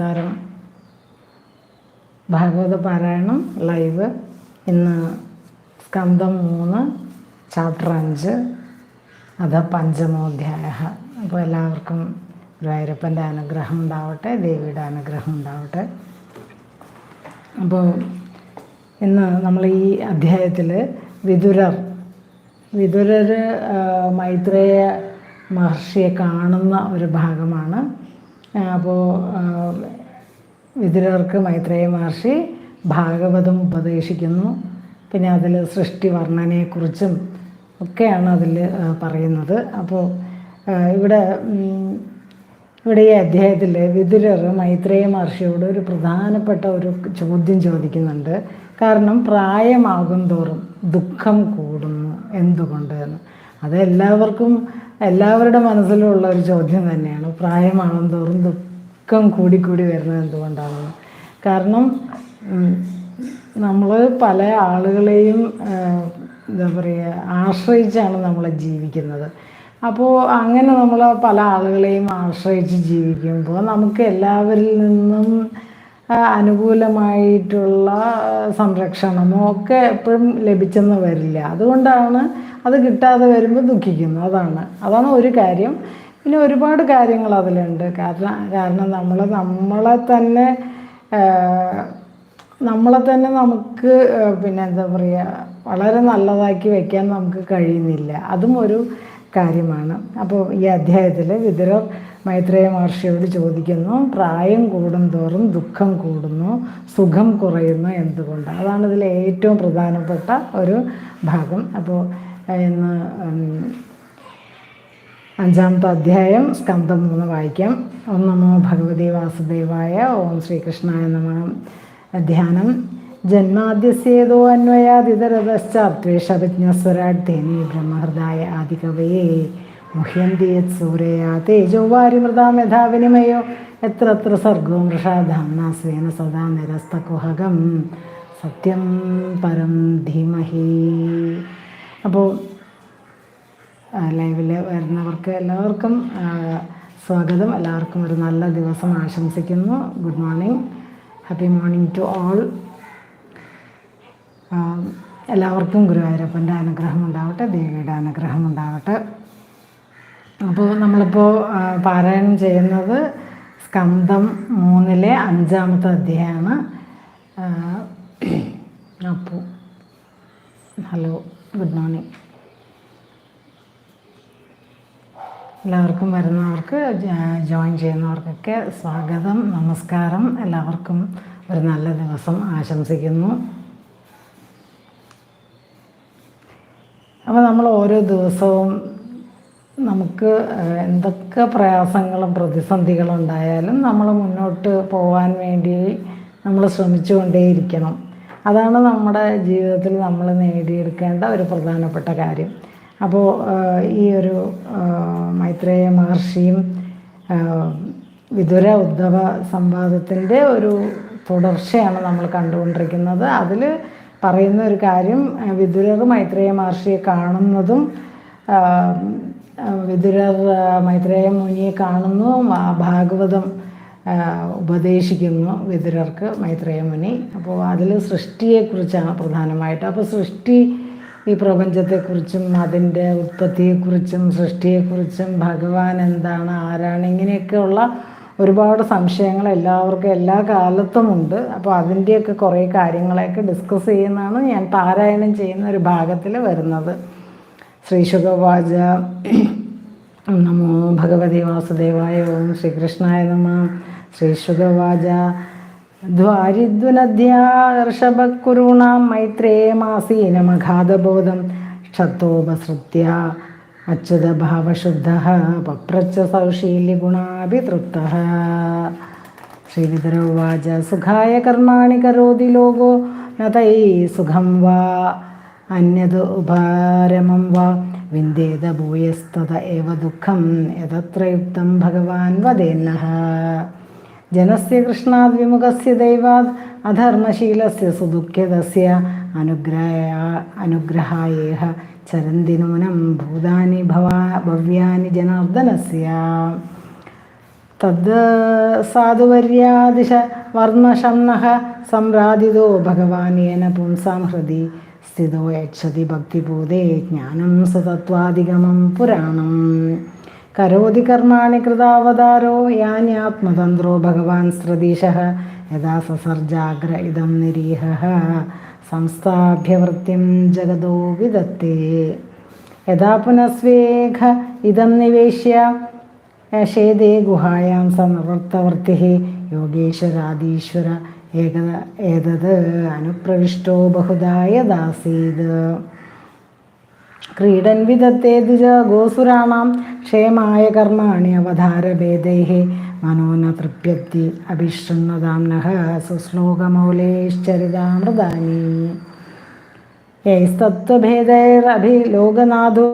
നമസ്കാരം. ഭാഗവത പാരായണം ലൈവ് ഇന്ന് സ്കന്ധം മൂന്ന് ചാപ്റ്റർ അഞ്ച് അത് പഞ്ചമോധ്യായ അപ്പോൾ എല്ലാവർക്കും ഗുരുവായൂരപ്പന്റെ അനുഗ്രഹം ഉണ്ടാവട്ടെ ദേവിയുടെ അനുഗ്രഹം ഉണ്ടാവട്ടെ. അപ്പോൾ ഇന്ന് നമ്മൾ ഈ അധ്യായത്തിൽ വിതുരർ വിതുരർ മൈത്രേയ മഹർഷിയെ കാണുന്ന ഒരു ഭാഗമാണ്. അപ്പോൾ വിദുരർക്ക് മൈത്രേയ മഹർഷി ഭാഗവതം ഉപദേശിക്കുന്നു. പിന്നെ അതിൽ സൃഷ്ടി വർണനയെക്കുറിച്ചും ഒക്കെയാണ് അതിൽ പറയുന്നത്. അപ്പോൾ ഇവിടെ ഇവിടെ ഈ അധ്യായത്തിൽ വിതുരർ മൈത്രേയ മഹർഷിയോട് ഒരു പ്രധാനപ്പെട്ട ഒരു ചോദ്യം ചോദിക്കുന്നുണ്ട്. കാരണം പ്രായമാകും തോറും ദുഃഖം കൂടുന്നു എന്തുകൊണ്ട് എന്ന്. അത് എല്ലാവർക്കും എല്ലാവരുടെ മനസ്സിലുള്ള ഒരു ചോദ്യം തന്നെയാണ്. പ്രായമാകും തോറും ദുഃഖം കൂടിക്കൂടി വരുന്നത് എന്തുകൊണ്ടാണ് കാരണം നമ്മൾ പല ആളുകളെയും എന്താ പറയുക ആശ്രയിച്ചാണ് നമ്മൾ ജീവിക്കുന്നത്. അപ്പോൾ അങ്ങനെ നമ്മൾ പല ആളുകളെയും ആശ്രയിച്ച് ജീവിക്കുമ്പോൾ നമുക്ക് എല്ലാവരിൽ നിന്നും അനുകൂലമായിട്ടുള്ള സംരക്ഷണമോ ഒക്കെ എപ്പോഴും ലഭിച്ചെന്ന് വരില്ല. അതുകൊണ്ടാണ് അത് കിട്ടാതെ വരുമ്പോൾ ദുഃഖിക്കുന്നു. അതാണ്. അതാണ് ഒരു കാര്യം. പിന്നെ ഒരുപാട് കാര്യങ്ങൾ അതിലുണ്ട്. കാരണം കാരണം നമ്മൾ നമ്മളെ തന്നെ നമ്മളെ തന്നെ നമുക്ക് പിന്നെ എന്താ പറയുക വളരെ നല്ലതാക്കി വെക്കാൻ നമുക്ക് കഴിയുന്നില്ല. അതും ഒരു കാര്യമാണ്. അപ്പോൾ ഈ അധ്യായത്തിൽ വിതുരർ മൈത്രേയ മഹർഷിയോട് ചോദിക്കുന്നു പ്രായം കൂടും തോറും ദുഃഖം കൂടുന്നു സുഖം കുറയുന്നു എന്തുകൊണ്ട്? അതാണ് ഇതിലെ ഏറ്റവും പ്രധാനപ്പെട്ട ഒരു ഭാഗം. അപ്പോൾ ഇന്ന് ഉം, അഞ്ചാമത്തെ അധ്യായം സ്കന്ധം മൂന്ന് വായിക്കാം. ഓം നമോ ഭഗവതി വാസുദേവായ ഓം ശ്രീകൃഷ്ണായ നമ. ധ്യാനം ജന്മാദ്യസ്യേതോ അന്വയാതിതരതശ്ചാത്വേഷവിജ്ഞസ്വരാട് തേനീ ബ്രഹ്മഹൃദായ ആദികവയെ. മുഹ്യന്തിയത് സൂരയാ തേജോ വാരിമൃതാം യഥാ വിനിമയോ എത്ര സർഗോ മൃഷാധാംന സ്വേന സദാ നിരസ്തകുഹകം. സത്യം പരം ധീമഹി. അപ്പോൾ ലൈവിൽ വരുന്നവർക്ക് എല്ലാവർക്കും സ്വാഗതം. എല്ലാവർക്കും ഒരു നല്ല ദിവസം ആശംസിക്കുന്നു. Good morning happy morning to all എല്ലാവർക്കും ഗുരുവായൂരപ്പന്റെ അനുഗ്രഹം ഉണ്ടാവട്ടെ ദേവിയുടെ അനുഗ്രഹം ഉണ്ടാവട്ടെ. അപ്പോൾ നമ്മളിപ്പോൾ പാരായണം ചെയ്യുന്നത് സ്കന്ധം മൂന്നിലെ അഞ്ചാമത്തെ അധ്യായമാണ്. അപ്പോൾ ഹലോ. ഗുഡ് മോർണിംഗ് എല്ലാവർക്കും വരുന്നവർക്ക് ജോയിൻ ചെയ്യുന്നവർക്കൊക്കെ സ്വാഗതം നമസ്കാരം. എല്ലാവർക്കും ഒരു നല്ല ദിവസം ആശംസിക്കുന്നു. അപ്പോൾ നമ്മൾ ഓരോ ദിവസവും നമുക്ക് എന്തൊക്കെ പ്രയാസങ്ങളും പ്രതിസന്ധികളും ഉണ്ടായാലും നമ്മൾ മുന്നോട്ട് പോകാൻ വേണ്ടി നമ്മൾ ശ്രമിച്ചുകൊണ്ടേയിരിക്കണം. അതാണ് നമ്മുടെ ജീവിതത്തിൽ നമ്മൾ നേടിയെടുക്കേണ്ട ഒരു പ്രധാനപ്പെട്ട കാര്യം. അപ്പോൾ ഈ ഒരു മൈത്രേയ മഹർഷിയും വിദുര ഉദ്ധവ സംവാദത്തിന്റെ ഒരു തുടർച്ചയാണ് നമ്മൾ കണ്ടുകൊണ്ടിരിക്കുന്നത്. അതിൽ പറയുന്ന ഒരു കാര്യം വിദുരർ മൈത്രേയ മഹർഷിയെ കാണുന്നതും ആഹ്, മൈത്രേയ മുനിയെ കാണുന്നു ഭാഗവതം ഉപദേശിക്കുന്നു വിതുരർക്ക് മൈത്രേയ മുനി അപ്പോൾ അതിൽ സൃഷ്ടിയെക്കുറിച്ചാണ് പ്രധാനമായിട്ട്. അപ്പോൾ സൃഷ്ടി ഈ പ്രപഞ്ചത്തെക്കുറിച്ചും അതിന്റെ ഉത്പത്തിയെക്കുറിച്ചും സൃഷ്ടിയെക്കുറിച്ചും ഭഗവാൻ എന്താണ് ആരാണ് ഇങ്ങനെയൊക്കെയുള്ള ഒരുപാട് സംശയങ്ങൾ എല്ലാവർക്കും എല്ലാ കാലത്തുമുണ്ട് അപ്പോൾ അതിന്റെയൊക്കെ കുറേ കാര്യങ്ങളെയൊക്കെ ഡിസ്കസ് ചെയ്യുന്നതാണ് ഞാൻ പാരായണം ചെയ്യുന്ന ഒരു ഭാഗത്തിൽ വരുന്നത്. ശ്രീശുഖവാച നമോ ഭഗവതി വാസുദേവായ ഓം ശ്രീകൃഷ്ണായ നമ. ശ്രീശുഖവാച. മൈത്രേ മാസീനമഘാതബോധം ക്ഷത്തോപസൃത്യ. അച്യുതഭാവശുദ്ധ പപ്രച്ച സൗശീല്യഗുണാഭിതൃപ്ത ശ്രീവിതരോവാച സുഖായ കർമാണി കരോതി ലോകോ ന തൈ സുഖം വാ. അന്യത് ഉപാരമം വാ. വിന്ദേത ഭൂയസ്തത ഏവ ദുഃഖം. യതത്ര യുക്തം ഭഗവാൻ വദേന്നഃ ജനസ്യ കൃഷ്ണാത് വിമുഖസ്യ ദൈവാത് അധർമ്മശീലസ്യ സുദുഃഖ്യതസ്യ അനുഗ്രഹ അനുഗ്രഹായേഹ ചരന്തി നൂനം ഭൂതാനി ഭവാ ഭവ്യാനി ജനാർദ്ദനസ്യ. തദ് സാധുവർയാദിശ വർണഷംനഃ സംരാധിതോ യേന പുംസാം ഹൃദി സ്ഥിതോ യക്ഷതി ഭക്തിഭൂതേ ജ്ഞാനം സതത്വാധിഗമം പുരാണം. കരോതി കൃതാവതാരോ യാന്യാത്മതന്ത്രോ ഭഗവാൻ സ്രദീശ യഥാ സസർജാഗ്ര ഇതം നിരീഹ സംസ്ഥാഭ്യവൃത്തിം ജഗതോ വിദത്തേ. യഥാ പുനഃസ്വേഘ ഇതം നിവേശ്യ ശേദേ ഗുഹായാം സമവൃത്തവൃത്തി യോഗേശ്വരാദീശ്വര ഏകത ഏതത് അനുപ്രവിഷ്ടോ ബഹുദായ ദാസീത് क्रीडन् विदत्तेति च गोसुराणां क्षेमाय कर्माणि अवधारभेदैः मनो न तृप्यति अभिशृण्णतां नः सुश्लोकमौलेश्चरितामृतानि यैस्तत्त्वभेदैरभिलोकनाथो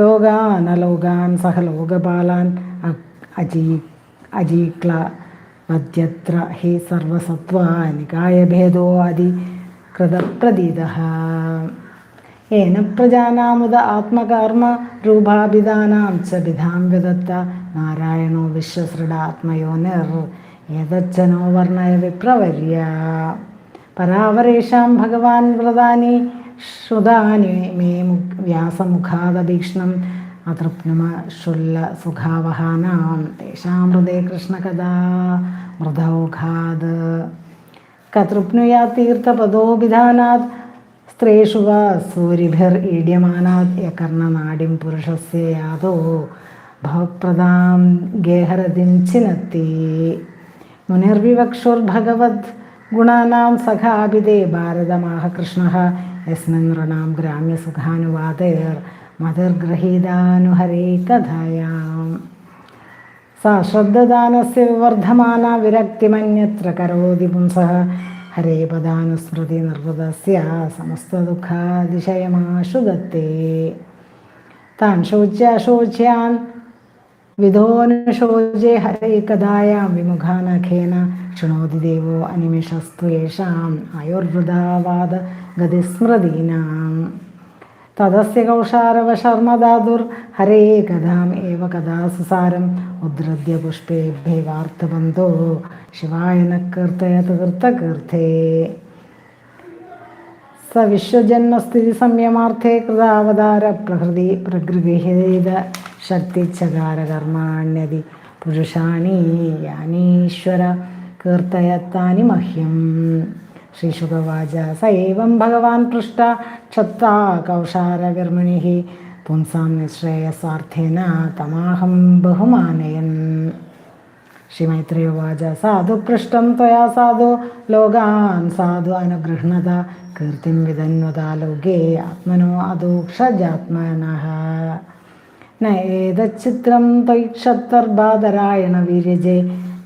लोगानलोगान् सह लोकपालान् अजी अजीक्ला वद्यत्र हि सर्वसत्त्वा निकायभेदो आदि कृतप्रतीतः ഏന പ്രജാനാമുദ ആത്മകർമ്മ രൂപാഭിധാനാം ച വിധാം വിദത്ത. നാരായണോ വിശ്വസൃഢാത്മയോനിർ ഏതച്ഛനോ വർണയ വിപ്രവര്യ പരാവരേഷാം ഭഗവാൻ വ്രതാനി. ശ്രുതാനി മേ വ്യാസമുഖാദഭീക്ഷണം അതൃപ്നുമശുല്ല സുഖാവഹാനാം. തേഷാം ഹൃദയ കൃഷ്ണകഥാ മൃദൗഘാത്. കതൃപ്നുയാ തീർത്ഥപദോഭിധാനാത് സ്ത്രീഷു വാ സൂരിഭിർ ഈഡ്യമാനാത് യകർണനാടിം പുരുഷസ്യ യാതോ ഭവപ്രദാം ഗേഹരതിം ചിനത്തി മുനിർവിവക്ഷുർഭഗവത് ഗുണാനാം സഖാഭിതേ ഭാരതമാഹ കൃഷ്ണ യസ്മിൻ നൃണാം ഗ്രാമ്യസുഖാനുവാദേർ മതിർഗ്രഹീതാനുഹരേ കഥായാം സാ ശ്രദ്ധദാനസ്യ വിവർദ്ധമാന വിരക്തിമന്യത്ര കരോതി പുംസഃ ഹരേ പദാനുസ്മൃതി നിർവൃതസ്യ സമസ്തദുഃഖാതിശയമാശു ദത്തേ താൻ ശോച്യാശോച്യാൻ വിധോനുശോചേ ഹരൈകദായാം വിമുഖാനഖേന ശൃണോതി ദേവോ അനിമിഷസ്തു യേഷാം ആയുർവൃതാവാദ ഗതിസ്മൃതീനാം. തദസ്യ കൗഷാരവ ശർമ്മദാതുർ ഹരേ കഥാം ഏവ കഥാസുസാരം ഉദ്രദ്യ പുഷ്പേഭ്യവാർത്ഥബന്ധോ ശിവായ ന കീർത്തയത് കീർത്തകീർത്ഥേ സ വിശ്വജന്മസ്ഥിതി സംയമാർത്ഥേ കൃതാവതാര പ്രകൃതി പ്രകൃതിഹേത ശക്തിച്ചകാര കർമാണ്യതി പുരുഷാണി യാനീശ്വര കീർത്തയത്താനി മഹ്യം. ശ്രീശുഖവാച സ ഏവം ഭഗവാൻ പൃഷ്ട ക്ഷത്താ കൗഷാരകർമ്മിണി പുംസാം നിശ്രേയസാർത്ഥേന തമാഹം ബഹുമാനയൻ. ശ്രീമൈത്രയോവാച സാധു പൃഷ്ടം ത്വയാ സാധു ലോകാൻ സാധു അനുഗൃഹണത കീർത്തിം വിതന്വതാ ലോകേ ആത്മനോ അദൂക്ഷജാത്മനഃ. നേതച്ചിത്രം ത്വൈക്ഷത്തർബാധരായണ വീര്യജേ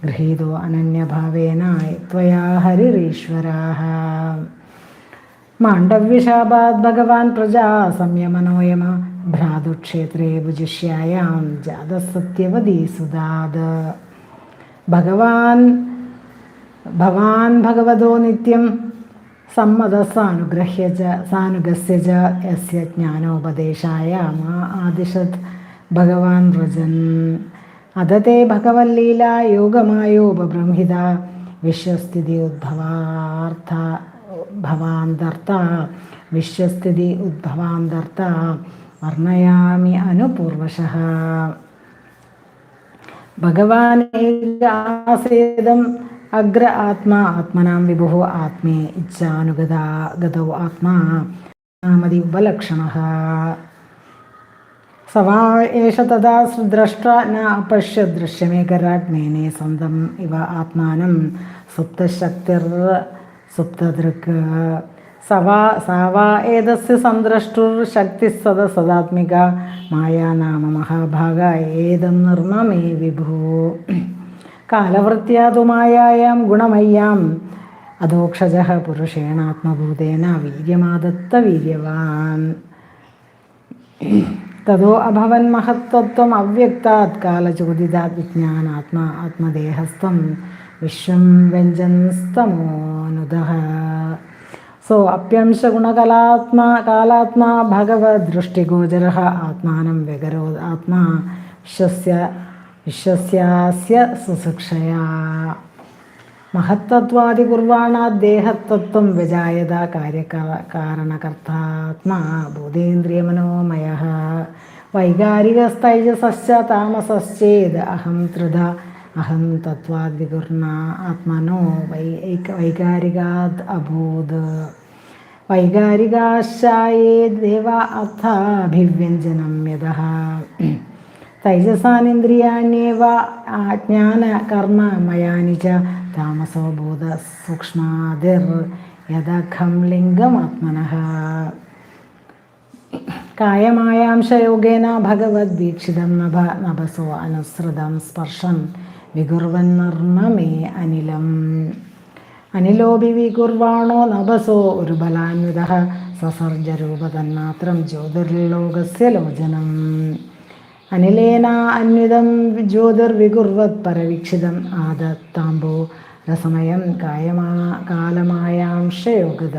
ഗൃഹീതോ അനന്യഭാവേന ത്വയാ ഹരിരീശ്വരാः മാണ്ഡവ്യശാപാത് ഭഗവാൻ പ്രജാ സംയമനോയമ ഭ്രാതുക്ഷേത്രേ ഭുജിഷ്യായാം ജാതസത്യവതീ സുതാത് ഭഗവാൻ ഭവാൻ ഭഗവതോ നിത്യം സമ്മത സാനുഗ്രഹ്യ ച സാനുഗസ്യ ച യസ്യ ജ്ഞാനോപദേശായ മാ ആദിശത് ഭഗവാൻ വ്രജൻ അതത്തെ ഭഗവല്ലീല യോഗമായോപബ്രംഹിത വിശ്വസ്ഥിതി ഉദ്ഭവാർത്ഥ ഭവാന്തർത്ത. വിശ്വസ്ഥിതി ഉദ്ഭവാന്തർത്ത. വർണയാമി അനുപൂർവശ. ഭഗവാനേകാസേദം അഗ്ര ആത്മാ ആത്മനാം വിഭു ആത്മേ ഇച്ഛാനുഗതാ ഗതോ ആത്മാ. മതി ഉപലക്ഷണ. സവാ ഏഷ തഥാ ദ്രഷ്ട ന അപശ്യ ദൃശ്യമേകരാജ്ഞേനെ സ്വന്തം ഇവ ആത്മാനം സുപ്തശക്തിർ സുപ്തദൃക്. സവാ സാവാ ഏതസ്യ സന്ദ്രഷ്ടുർ ശക്തി സദ സദാത്മിക മായാ നാമ മഹാഭാഗ ഏതം നിർമ്മമേ വിഭൂ. കാലവൃത്യാതു മായായാം ഗുണമയ്യാം അതോക്ഷജ പുരുഷേണാത്മഭൂതേന വീര്യമാദത്ത വീര്യവാൻ. ततो अभवन् महत्तत्त्वम् अव्यक्तात् कालचोदितात् विज्ञानात्मा आत्मदेहस्थं विश्वं व्यञ्जनस्तमोऽनुदः। सो, अप्यंशगुणकलात्मा, कालात्मा भगवदृष्टिगोचर आत्मा व्यगरो, आत्मा विश्वस्य, विश्वस्यास्य सुशिक्षया സുശിക്ഷയാ മഹത്തത്വാദികുർവാണ ദേഹതത്വം വിജായത കാര്യകാരണകർത്താത്മാ വൈകാരിക വൈകാരികസ്ഥൈജസശ്ച താമസശ്ചേത് അഹം ത്രിധ അഹം തത്വാദ്വികുർണ ആത്മനോ വൈ വൈകാരികാത് അഭൂത് വൈകാരികാശായേ ദേവ അർത്ഥാഭിവ്യഞ്ജനം യതഃ തൈജസാനിന്ദ്രിയാണ്യേവ മയാനി ച താമസോ ഭൂത സൂക്ഷ്മാതിർ യഥഖം ലിംഗമാത്മനഃ കായമായാംശയോഗേന ഭഗവദ്വീക്ഷിതം നഭ നഭസോ അനുസൃതം സ്പർശൻ വികുർവന്നർമ്മമേ അനിലം. അനിലോപി വികുർവാണോ നഭസോ ഒരു ബലാന്വിത സസർജരൂപ തന്മാത്രം ജ്യോതിർലോകസ്യ ലോചനം. അനിലേന അന്വിതം ജ്യോതിർവികുർവത് പരവീക്ഷിതം ആദത്താംബോ രസമയം കായമാ കാലമായാംശയോഗത.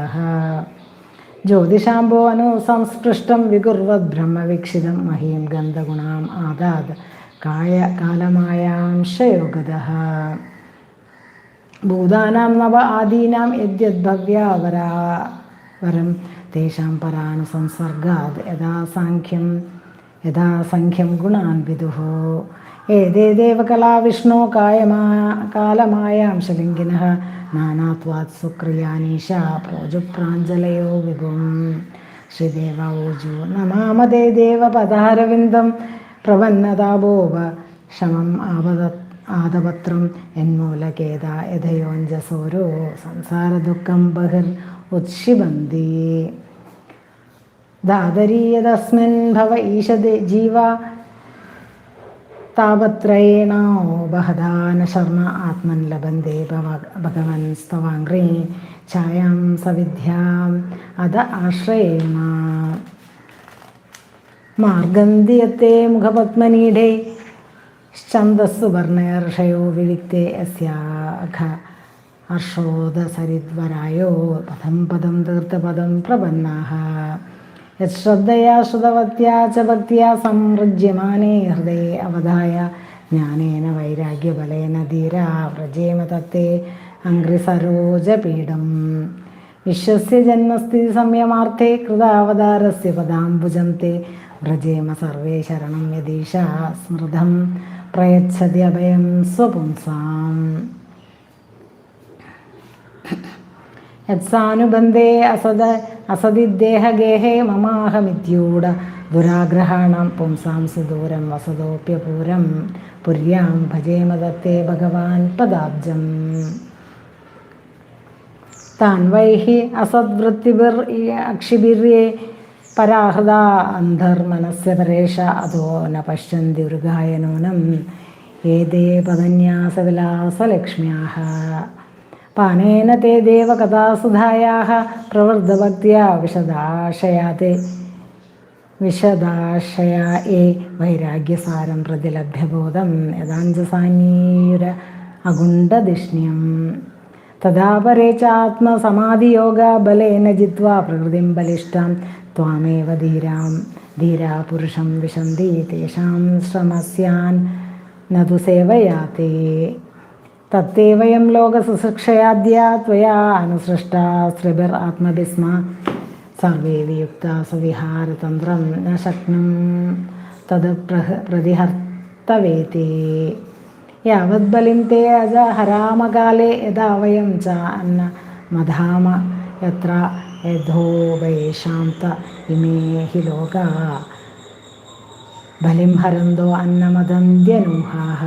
ജ്യോതിഷാംബോ അനു സംസ്പൃഷ്ടം വികുർവത് ബ്രഹ്മവീക്ഷിതം മഹീം ഗന്ധഗുണാം ആദാത് കായ കാലമായാംശയോഗത. ഭൂതാനാം നവ ആദീനാം യദ്യദ്ഭവ്യാവരാ വരം തേഷാം പരാനുസംസർഗാത് യഥാ സാഖ്യം യഥാ ഗുണാൻ വിദുഃ. ഏതേദേവ ദേവകലാ വിഷ്ണു കായമാ കാലമായാംശലിംഗിന നാനാത്വാത് സുക്രിയാനീശ പ്രോജുപ്രാഞ്ജലയോ വിഭും. ശ്രീദേവ ഊജു നമാമതേ ദേവ പദാരവിന്ദം പ്രപന്നതാബോവ ശമം ആപദ ആദപത്രം എന്മൂലകേത യഥയോഞ്ജസോരോ സംസാരദുഃഖം ബഹിർ ഉത്ഷിബന്തി. ദാദരീയതസ്മിൻ ഭവ ഈശദേ ജീവ താപത്രയേണോ ബഹദാന ശർമ്മ ആത്മൻ ലഭന്തേ ഭഗവൻ സ്തവാംഗ്രീ ഛായാം സവിദ്യാം അത ആശ്രയേണ മാർഗന്ധിയത്തെ മുഖപത്മനീഢേ ഛന്ദസ്സു വർണർഷയോ വിവിക്തേ അസ്യാഘ ഹർഷോദസരിദ്വരായോ പദം പദം തീർത്ഥപദം പ്രപന്നാഹ യശ്രദ്ധയാ ശ്രുതവത്യാ ച ഭക്തിയാ സംവൃജ്യമാനേ ഹൃദയ അവധായ ജ്ഞാനേന വൈരാഗ്യബലേന ധീരാ വ്രജേമ തത്തെ അംഘ്രിസരോജപീഠം വിശ്വസ്യ ജന്മസ്ഥിതി സംയമാർത്ഥേ കൃതാവതാരസ്യ പദാംബുജം തേ വ്രജേമ സർവേ ശരണം യദീശ സ്മൃതം പ്രയച്ഛതി അഭയം സ്വപുംസാം യത്സാനുബന്ധേ അസദ അസദിദ്ദേഹഗേഹേ മമാഹമിത്യൂഢ ദുരാഗ്രഹാണം പുംസാം സുദൂരം വസതോപ്യപൂരം പുര്യാം ഭജേമതത്തെ ഭഗവാൻ പദാബ്ജം താൻ വൈഹി അസദ്വൃത്തിബിർ അക്ഷിബിര്യേ പരാഹൃത അന്ധർമനസ്യ പരേഷ അതോ ന പശ്യന്തി മൃഗായ നൂനം ഏതേ പദന്യാസവിലാസലക്ഷ്മ്യാः പാനേന തേ ദേവകഥാസുധായാः പ്രവൃദ്ധഭക്തിയാ വിശദാശയാത്തെ വിശദാശയ ഏ വൈരാഗ്യസാരം പ്രതിലഭ്യബോധം യഥാഞ്ചസാന്യൂര അഗുണ്ടധിഷ്ണ്യം തഥാപരേ ചാത്മസമാധിയോഗ ബലേന ജിത്വാ പ്രകൃതിം ബലിഷ്ഠാം ത്വാമേവ ധീരാം ധീരാപുരുഷം വിശന്തി തേഷാം ശ്രമസ്യാൻ നതു സേവയാത്തെ തത്തേ വയം ലോകസുശിക്ഷയാദ്യ ത്വയാ അനുസൃഷ്ട സ്ത്രീഭിർ ആത്മഭിസ്മ. സർവേ വിയുക്ത സുവിഹാരതന്ത്രം ന ശക്നം തത് പ്രഹ പ്രതിഹർത്തവേതി. യാവത് ബലിം തേ അജ ഹരാമകാലേ യഥാ വയം ച അന്ന മധാമ യത്ര യഥോപയേഷാന്ത ഇമേ ഹി ലോക. ബലിം ഹരന്തോ അന്നമദന്ത്യനൂഹാः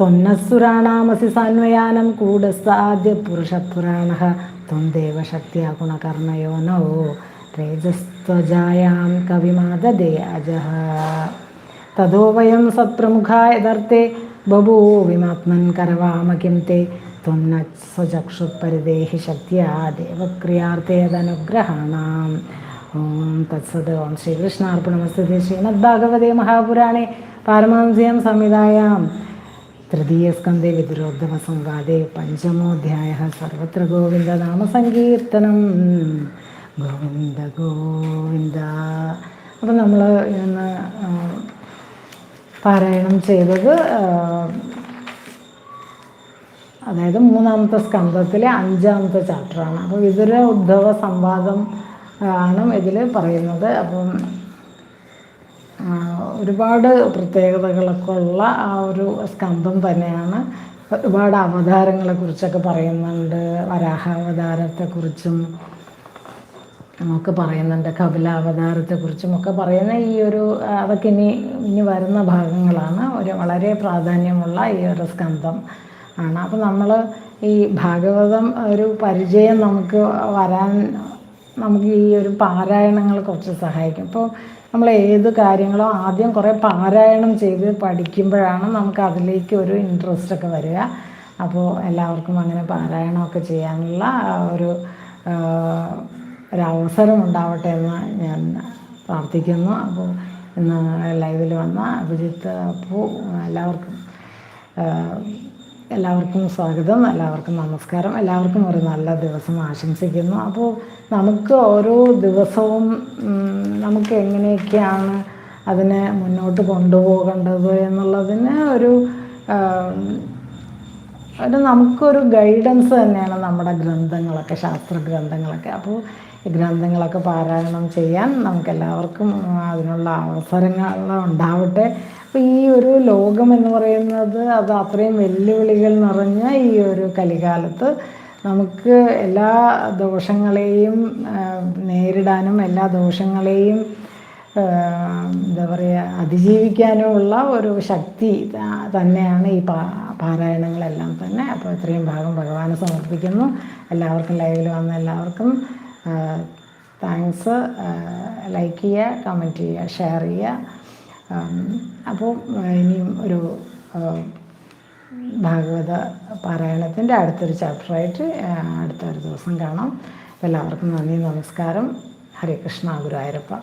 ത്വന്നസുരാണാമസി സാന്വയാനം കൂടസാദ്യ പുരുഷപുരാണ. ത്വം ദേവശക്തിയ ഗുണകർണയോ നോ. തേജസ്ത്വജായാം കവിമാദദേ അജः. തതോ വയം സത്പ്രമുഖാ യഥർത്ഥേ ബഭൂവിമാത്മൻ കരവാമ കിം തേ. ത്വന്ന സ്വചക്ഷുപരിദേഹി ശക്തിയ ദേവക്രിയാർത്ഥേതനുഗ്രഹാണാം ഓം തത്സത് ഓം ശ്രീകൃഷ്ണാർപ്പണമസ്തു ശ്രീമദ്ഭാഗവതേ മഹാപുരാണേ. പാരമഹംസ്യം സംഹിതായാം തൃതീയസ്കന്ധേ വിദുരോദ്ധമസംവാദേ പഞ്ചമോധ്യായ സർവത്ര ഗോവിന്ദ ഗോവിന്ദനാമസങ്കീർത്തനം ഗോവിന്ദ ഗോവിന്ദ. അപ്പം നമ്മൾ ഇന്ന് പാരായണം ചെയ്തത് അതായത് മൂന്നാമത്തെ സ്കന്ധത്തിലെ അഞ്ചാമത്തെ ചാപ്റ്ററാണ്. അപ്പോൾ വിതുര ഉദ്ധവ സംവാദം ആണ് ഇതിൽ പറയുന്നത്. അപ്പം ഒരുപാട് പ്രത്യേകതകളൊക്കെ ഉള്ള ആ ഒരു സ്കന്ധം തന്നെയാണ്. ഒരുപാട് അവതാരങ്ങളെ കുറിച്ചൊക്കെ പറയുന്നുണ്ട്. വരാഹാവതാരത്തെക്കുറിച്ചും ഒക്കെ പറയുന്നുണ്ട്. കപിലാവതാരത്തെക്കുറിച്ചും ഒക്കെ പറയുന്ന ഈ ഒരു അതൊക്കെ ഇനി ഇനി വരുന്ന ഭാഗങ്ങളാണ്. ഒരു വളരെ പ്രാധാന്യമുള്ള ഈ ഒരു സ്കന്ധം ആണ്. അപ്പോൾ നമ്മൾ ഈ ഭാഗവതം ഒരു പരിചയം നമുക്ക് വരാൻ നമുക്ക് ഈ ഒരു പാരായണങ്ങൾ കുറച്ച് സഹായിക്കും. ഇപ്പോൾ നമ്മൾ ഏത് കാര്യങ്ങളോ ആദ്യം കുറേ പാരായണം ചെയ്ത് പഠിക്കുമ്പോഴാണ് നമുക്ക് അതിലേക്ക് ഒരു ഇൻട്രസ്റ്റ് ഒക്കെ വരിക. അപ്പോൾ എല്ലാവർക്കും അങ്ങനെ പാരായണമൊക്കെ ചെയ്യാനുള്ള ഒരു ഒരവസരം ഉണ്ടാവട്ടെ എന്ന് ഞാൻ പ്രാർത്ഥിക്കുന്നു. അപ്പോൾ ഇന്ന് ലൈവിൽ വന്ന അഭിജിത്ത് അപ്പു എല്ലാവർക്കും എല്ലാവർക്കും സ്വാഗതം എല്ലാവർക്കും നമസ്കാരം. എല്ലാവർക്കും ഒരു നല്ല ദിവസം ആശംസിക്കുന്നു. അപ്പോൾ നമുക്ക് ഓരോ ദിവസവും നമുക്ക് എങ്ങനെയൊക്കെയാണ് അതിനെ മുന്നോട്ട് കൊണ്ടുപോകേണ്ടത് എന്നുള്ളതിന് ഒരു ഒരു നമുക്കൊരു ഗൈഡൻസ് തന്നെയാണ് നമ്മുടെ ഗ്രന്ഥങ്ങളൊക്കെ ശാസ്ത്ര ഗ്രന്ഥങ്ങളൊക്കെ അപ്പോൾ ഈ ഗ്രന്ഥങ്ങളൊക്കെ പാരായണം ചെയ്യാൻ നമുക്കെല്ലാവർക്കും അതിനുള്ള അവസരങ്ങൾ ഉണ്ടാവട്ടെ. അപ്പോൾ ഈ ഒരു ലോകം എന്ന് പറയുന്നത് അത് അത്രയും വെല്ലുവിളികൾ നിറഞ്ഞ ഈ ഒരു കലികാലത്ത് നമുക്ക് എല്ലാ ദോഷങ്ങളെയും നേരിടാനും എല്ലാ ദോഷങ്ങളെയും എന്താ പറയുക അതിജീവിക്കാനുമുള്ള ഒരു ശക്തി തന്നെയാണ് ഈ പാ പാരായണങ്ങളെല്ലാം തന്നെ. അപ്പോൾ ഇത്രയും ഭാഗം ഭഗവാന് സമർപ്പിക്കുന്നു. എല്ലാവർക്കും ലൈവിൽ വന്ന എല്ലാവർക്കും താങ്ക്സ് ലൈക്ക് ചെയ്യുക കമന്റ് ചെയ്യുക ഷെയർ ചെയ്യുക. അപ്പോൾ ഇനിയും ഒരു ഭാഗവത പാരായണത്തിന്റെ അടുത്തൊരു ചാപ്റ്ററായിട്ട് അടുത്തൊരു ദിവസം കാണാം. എല്ലാവർക്കും നന്ദി നമസ്കാരം. ഹരേ കൃഷ്ണ ഗുരുവായൂരപ്പ.